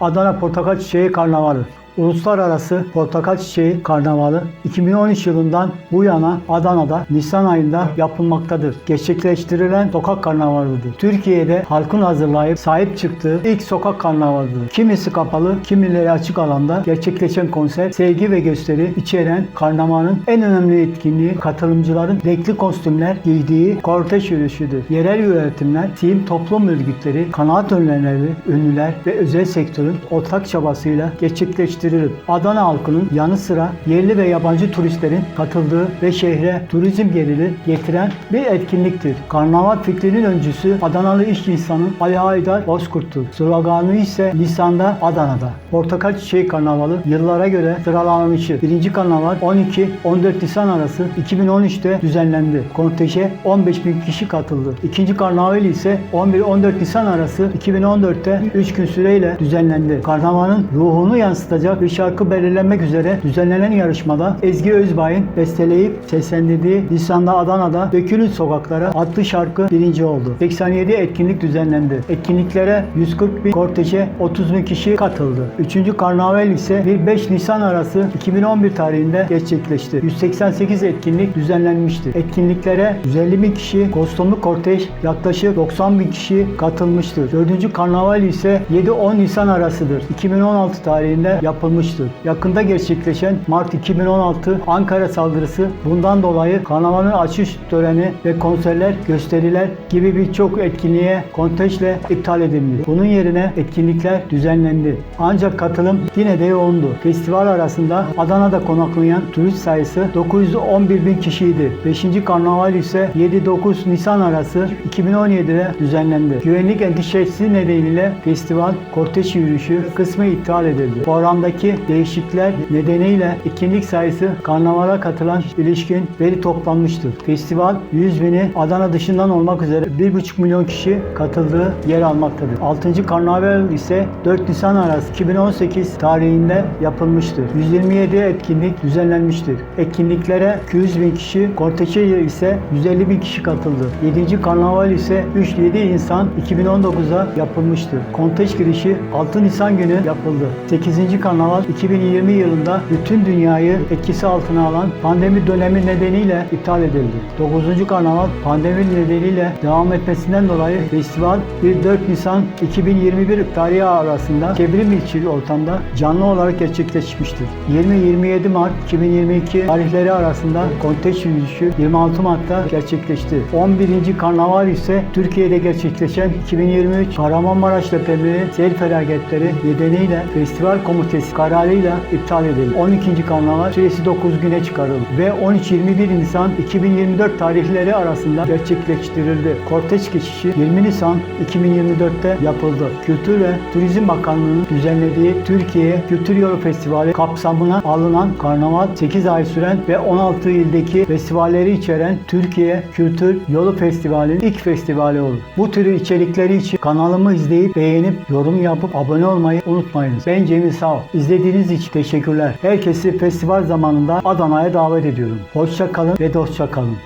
Adana Portakal Çiçeği Karnavalı. Uluslararası Portakal Çiçeği Karnavalı 2013 yılından bu yana Adana'da Nisan ayında yapılmaktadır. Gerçekleştirilen sokak karnavalıdır. Türkiye'de halkın hazırlayıp sahip çıktığı ilk sokak karnavalıdır. Kimisi kapalı, kimileri açık alanda gerçekleşen konser, sevgi ve gösteri içeren karnavalın en önemli etkinliği katılımcıların renkli kostümler giydiği kortej yürüyüşüdür. Yerel yönetimler, sivil toplum örgütleri, kanaat önderleri, ünlüler ve özel sektörün ortak çabasıyla gerçekleştirilir. Adana halkının yanı sıra yerli ve yabancı turistlerin katıldığı ve şehre turizm geliri getiren bir etkinliktir. Karnaval fikrinin öncüsü Adanalı iş insanı Ali Haydar Bozkurt'tur. Sloganı ise Nisan'da Adana'da. Portakal Çiçeği Karnavalı yıllara göre sıralanmışı. Birinci karnaval 12-14 Nisan arası 2013'te düzenlendi. Konteje 15 bin kişi katıldı. İkinci karnaval ise 11-14 Nisan arası 2014'te 3 gün süreyle düzenlendi. Karnavalın ruhunu yansıtacak bir şarkı belirlenmek üzere düzenlenen yarışmada Ezgi Özbay'ın besteleyip seslendirdiği Nisan'da Adana'da Dökülün Sokaklara adlı şarkı birinci oldu. 87 etkinlik düzenlendi. Etkinliklere 140 bin korteje 30 bin kişi katıldı. Üçüncü karnaval ise 1-5 Nisan arası 2011 tarihinde gerçekleşti. 188 etkinlik düzenlenmişti. Etkinliklere 150 bin kişi, kostümlü kortej yaklaşık 90 bin kişi katılmıştır. Dördüncü karnaval ise 7-10 Nisan arasıdır. 2016 tarihinde yapılmıştır. Yakında gerçekleşen Mart 2016 Ankara saldırısı bundan dolayı karnavalın açış töreni ve konserler, gösteriler gibi birçok etkinliğe kontejle iptal edildi. Bunun yerine etkinlikler düzenlendi. Ancak katılım yine de yoğundu. Festival arasında Adana'da konaklayan turist sayısı 911 bin kişiydi. 5. karnaval ise 7-9 Nisan arası 2017'de düzenlendi. Güvenlik endişesi nedeniyle festival kortej yürüyüşü kısmı iptal edildi. Programdaki değişiklikler nedeniyle etkinlik sayısı karnavala katılan ilişkin veri toplanmıştır. Festival 100 bini Adana dışından olmak üzere 1,5 milyon kişi katıldığı yer almaktadır. 6. karnaval ise 4 Nisan arası 2018 tarihinde yapılmıştır. 127 etkinlik düzenlenmiştir. Etkinliklere 200 bin kişi, korteje ise 150 bin kişi katıldı. 7. karnaval ise 3-7 Nisan 2019'da yapılmıştır. Kontej girişi 6 Nisan günü yapıldı. 8. karnaval 2020 yılında bütün dünyayı etkisi altına alan pandemi dönemi nedeniyle iptal edildi. 9. karnaval pandemi nedeniyle devam etmesinden dolayı festival 1-4 Nisan 2021 tarihi arasında çevrim içi ortamda canlı olarak gerçekleşmiştir. 20-27 Mart 2022 tarihleri arasında kontej yürüyüşü 26 Mart'ta gerçekleşti. 11. karnaval ise Türkiye'de gerçekleşen 2023 Kahramanmaraş depremi sel felaketleri nedeniyle festival komitesi kararıyla iptal edildi. 12. karnaval süresi 9 güne çıkarıldı ve 13-21 Nisan 2024 tarihleri arasında gerçekleştirildi. Kortej geçişi 20 Nisan 2024'te yapıldı. Kültür ve Turizm Bakanlığı'nın düzenlediği Türkiye Kültür Yolu Festivali kapsamına alınan karnaval 8 ay süren ve 16 ildeki festivalleri içeren Türkiye Kültür Yolu Festivali'nin ilk festivali olur. Bu türü içerikleri için kanalımı izleyip beğenip yorum yapıp abone olmayı unutmayınız. Ben Cemil Sağ. İzlediğiniz için teşekkürler. Herkesi festival zamanında Adana'ya davet ediyorum. Hoşça kalın ve dostça kalın.